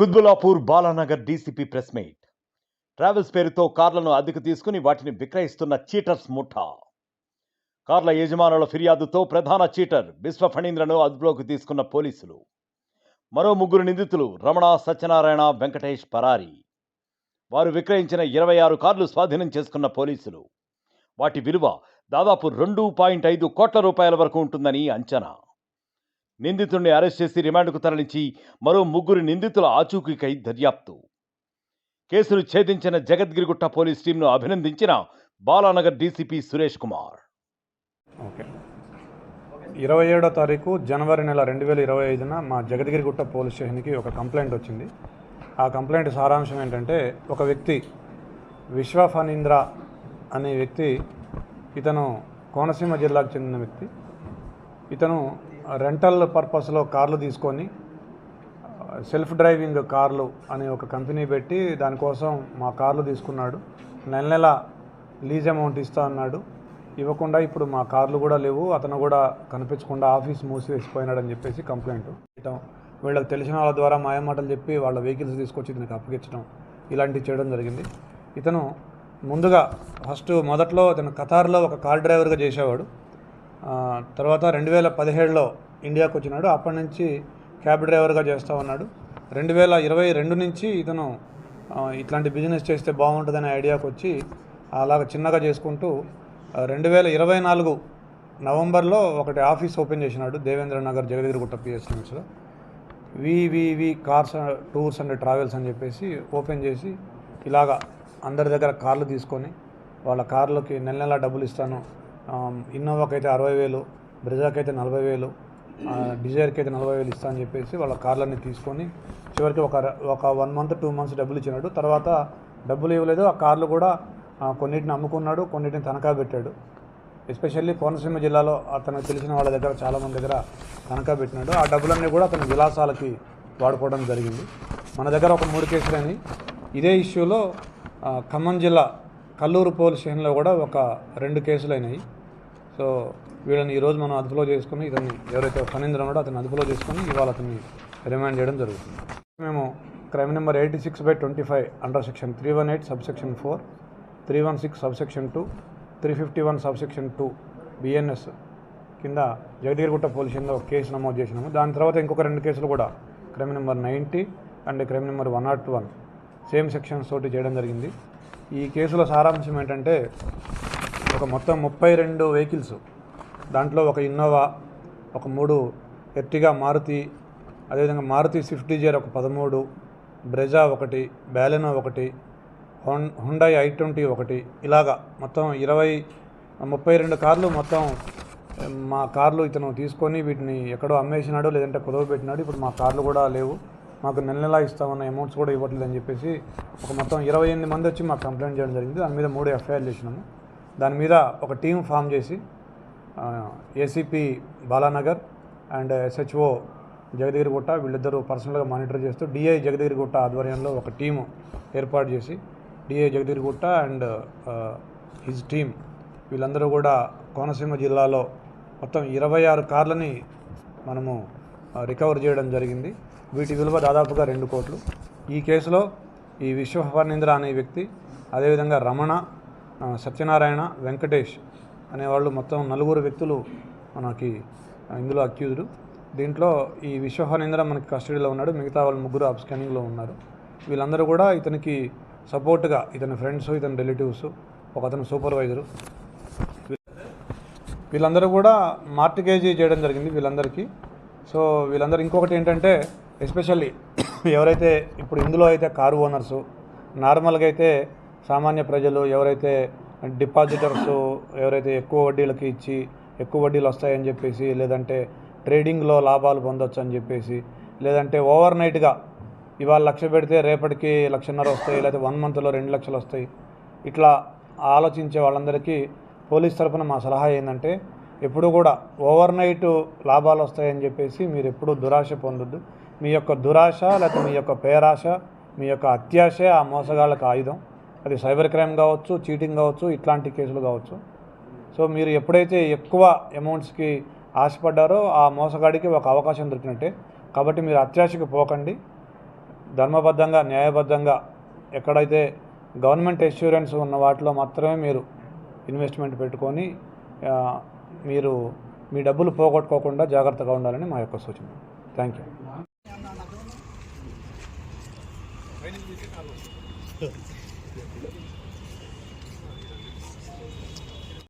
Kutbullapur Balanagar DCP press meet. Travels పేరుతో కార్లను అద్దెకు తీసుకుని వాటిని విక్రయిస్తున్న చీటర్స్ ముఠా. కార్ల యజమానుల ఫిర్యాదుతో ప్రధాన చీటర్ బిశ్వ ఫణీంద్రను అదుపులోకి తీసుకున్న పోలీసులు. మరో ముగ్గురు నిందితులు రమణ సత్యనారాయణ వెంకటేష్ పరారి. వారు విక్రయించిన ఇరవై ఆరు కార్లు స్వాధీనం చేసుకున్న పోలీసులు. వాటి విలువ దాదాపు రెండు పాయింట్ ఐదు కోట్ల రూపాయల వరకు ఉంటుందని అంచనా. నిందితుడిని అరెస్ట్ చేసి రిమాండ్కు తరలించి మరో ముగ్గురు నిందితుల ఆచూకీకై దర్యాప్తు. కేసును ఛేదించిన జగద్గిరిగుట్ట పోలీస్ టీంను అభినందించిన బాలానగర్ డీసీపీ సురేష్ కుమార్. ఓకే. ఇరవై ఏడో తారీఖు జనవరి నెల రెండు వేల ఇరవై ఐదున మా జగదగిరిగుట్ట పోలీస్ స్టేషన్కి ఒక కంప్లైంట్ వచ్చింది. ఆ కంప్లైంట్ సారాంశం ఏంటంటే ఒక వ్యక్తి విశ్వఫనీంద్ర అనే వ్యక్తి ఇతను కోనసీమ జిల్లాకు చెందిన వ్యక్తి ఇతను రెంటల్ పర్పస్లో కార్లు తీసుకొని సెల్ఫ్ డ్రైవింగ్ కార్లు అనే ఒక కంపెనీ పెట్టి దానికోసం మా కార్లు తీసుకున్నాడు. నెల నెల లీజ్ అమౌంట్ ఇస్తా అన్నాడు. ఇవ్వకుండా ఇప్పుడు మా కార్లు కూడా లేవు. అతను కూడా కనిపించకుండా ఆఫీస్ మూసివేసిపోయినాడని చెప్పేసి కంప్లైంట్. ఇవ్వటం వీళ్ళకి తెలిసిన వాళ్ళ ద్వారా మాయమాటలు చెప్పి వాళ్ళ వెహికల్స్ తీసుకొచ్చి దీనికి అప్పగించడం ఇలాంటివి చేయడం జరిగింది. ఇతను ముందుగా ఫస్ట్ మొదట్లో అతను ఖతార్లో ఒక కార్ డ్రైవర్గా చేసేవాడు. తర్వాత రెండు వేల పదిహేడులో ఇండియాకు వచ్చినాడు. అప్పటి నుంచి క్యాబ్ డ్రైవర్గా చేస్తూ ఉన్నాడు. రెండు వేల ఇరవై రెండు నుంచి ఇతను ఇట్లాంటి బిజినెస్ చేస్తే బాగుంటుందనే ఐడియాకి వచ్చి అలాగ చిన్నగా చేసుకుంటూ రెండు వేల ఇరవై నాలుగు నవంబర్లో ఒకటి ఆఫీస్ ఓపెన్ చేసినాడు Devendra Nagar Jagadgirigutta PS VVV cars tours and travels అని చెప్పేసి ఓపెన్ చేసి ఇలాగా అందరి దగ్గర కార్లు తీసుకొని వాళ్ళ కార్లకి నెల నెల డబ్బులు ఇస్తాను ఇన్నోవాకి అయితే అరవై వేలు బ్రెజాకి అయితే నలభై వేలు డిజైర్కి అయితే నలభై వేలు ఇస్తా అని చెప్పేసి వాళ్ళ కార్లన్నీ తీసుకొని చివరికి ఒక ఒక వన్ మంత్ టూ మంత్స్ డబ్బులు ఇచ్చినాడు. తర్వాత డబ్బులు ఇవ్వలేదు. ఆ కార్లు కూడా కొన్నిటిని అమ్ముకున్నాడు కొన్నిటిని తనఖా పెట్టాడు. ఎస్పెషల్లీ కోనసీమ జిల్లాలో అతను తెలిసిన వాళ్ళ దగ్గర చాలామంది దగ్గర తనఖా పెట్టినాడు. ఆ డబ్బులన్నీ కూడా అతని విలాసాలకి వాడుకోవడం జరిగింది. మన దగ్గర ఒక మూడు కేసులని ఇదే ఇష్యూలో ఖమ్మం జిల్లా కల్లూరు పోలీస్ స్టేషన్లో కూడా ఒక రెండు కేసులు అయినాయి. సో వీళ్ళని ఈరోజు మనం అదుపులో చేసుకుని ఇతన్ని ఎవరైతే ఫణీంద్ర ఉన్నాడో అతన్ని అదుపులో చేసుకుని ఇవాళ అతన్ని రిమాండ్ చేయడం జరుగుతుంది. మేము crime number eighty six by twenty five under section three one eight sub section four three one six sub section two three fifty one sub section two BNS కింద జగదీర్గుట్ట పోలీస్ స్టేషన్లో ఒక కేసు నమోదు చేసినాము. దాని తర్వాత ఇంకొక రెండు కేసులు కూడా crime number ninety and crime number one naught one same sections తోటి చేయడం జరిగింది. ఈ కేసుల సారాంశం ఏంటంటే ఒక మొత్తం ముప్పై రెండు వెహికల్స్ దాంట్లో ఒక ఇన్నోవా ఒక మూడు ఎర్టిగా మారుతి అదేవిధంగా మారుతి స్విఫ్ట్ డిజైర్ ఒక పదమూడు బ్రెజా ఒకటి బ్యాలెనో ఒకటి హోన్ హుండై ఐ ట్వంటీ ఒకటి ఇలాగా మొత్తం ఇరవై ముప్పై రెండు కార్లు మొత్తం మా కార్లు ఇతను తీసుకొని వీటిని ఎక్కడో అమ్మేసినాడు లేదంటే కుదవ పెట్టినాడు ఇప్పుడు మా కార్లు కూడా లేవు. మాకు నెల నెలా ఇస్తామన్న అమౌంట్స్ కూడా ఇవ్వట్లేదు అని చెప్పేసి ఒక మొత్తం ఇరవై ఎనిమిది మంది వచ్చి మాకు కంప్లైంట్ చేయడం జరిగింది. దాని మీద మూడు ఎఫ్ఐఆర్ చేసినాము. దాని మీద ఒక టీం ఫామ్ చేసి ACP Balanagar and SHO Jagadgirigutta వీళ్ళిద్దరూ పర్సనల్గా మానిటర్ చేస్తూ డిఐ జగదగిరిగుట్ట ఆధ్వర్యంలో ఒక టీము ఏర్పాటు చేసి DI Jagadgirigutta and his team వీళ్ళందరూ కూడా కోనసీమ జిల్లాలో మొత్తం ఇరవై ఆరు కార్లని మనము రికవర్ చేయడం జరిగింది. వీటి విలువ దాదాపుగా రెండు కోట్లు. ఈ కేసులో ఈ విశ్వఫర్ణేంద్ర అనే వ్యక్తి అదేవిధంగా రమణ సత్యనారాయణ వెంకటేష్ అనేవాళ్ళు మొత్తం నలుగురు వ్యక్తులు మనకి ఇందులో అక్యూజ్డ్. దీంట్లో ఈ విశ్వఫర్ణేంద్ర మనకి కస్టడీలో ఉన్నాడు మిగతా వాళ్ళు ముగ్గురు అబ్స్కానింగ్లో ఉన్నారు. వీళ్ళందరూ కూడా ఇతనికి సపోర్ట్గా ఇతని ఫ్రెండ్స్ ఇతని రిలేటివ్స్ ఒక అతను సూపర్వైజరు. వీళ్ళందరూ కూడా మార్టిగేజీ చేయడం జరిగింది వీళ్ళందరికీ. సో వీళ్ళందరూ ఇంకొకటి ఏంటంటే ఎస్పెషల్లీ ఎవరైతే ఇప్పుడు ఇందులో అయితే కారు ఓనర్సు నార్మల్గా అయితే సామాన్య ప్రజలు ఎవరైతే డిపాజిటర్స్ ఎవరైతే ఎక్కువ వడ్డీలకి ఇచ్చి ఎక్కువ వడ్డీలు వస్తాయని చెప్పేసి లేదంటే ట్రేడింగ్లో లాభాలు పొందొచ్చు అని చెప్పేసి లేదంటే ఓవర్ నైట్గా ఇవాళ లక్ష పెడితే రేపటికి లక్షన్నర వస్తాయి లేకపోతే వన్ మంత్లో రెండు లక్షలు వస్తాయి ఇట్లా ఆలోచించే వాళ్ళందరికీ పోలీస్ తరఫున మా సలహా ఏంటంటే ఎప్పుడు కూడా ఓవర్ నైట్ లాభాలు వస్తాయని చెప్పేసి మీరు ఎప్పుడూ దురాశ పొందొద్దు. మీ యొక్క దురాశ లేకపోతే మీ యొక్క పేరాశ మీ యొక్క అత్యాశే ఆ మోసగాళ్ళకి ఆయుధం. అది సైబర్ క్రైమ్ కావచ్చు చీటింగ్ కావచ్చు ఇట్లాంటి కేసులు కావచ్చు. సో మీరు ఎప్పుడైతే ఎక్కువ అమౌంట్స్కి ఆశపడ్డారో ఆ మోసగాడికి ఒక అవకాశం దొరికినట్టే. కాబట్టి మీరు అత్యాశకి పోకండి. ధర్మబద్ధంగా న్యాయబద్ధంగా ఎక్కడైతే గవర్నమెంట్ ఎష్యూరెన్స్ ఉన్న వాటిలో మాత్రమే మీరు ఇన్వెస్ట్మెంట్ పెట్టుకొని మీరు మీ డబ్బులు పోగొట్టుకోకుండా జాగ్రత్తగా ఉండాలని మా యొక్క సూచన. Thank you Wenn ich mich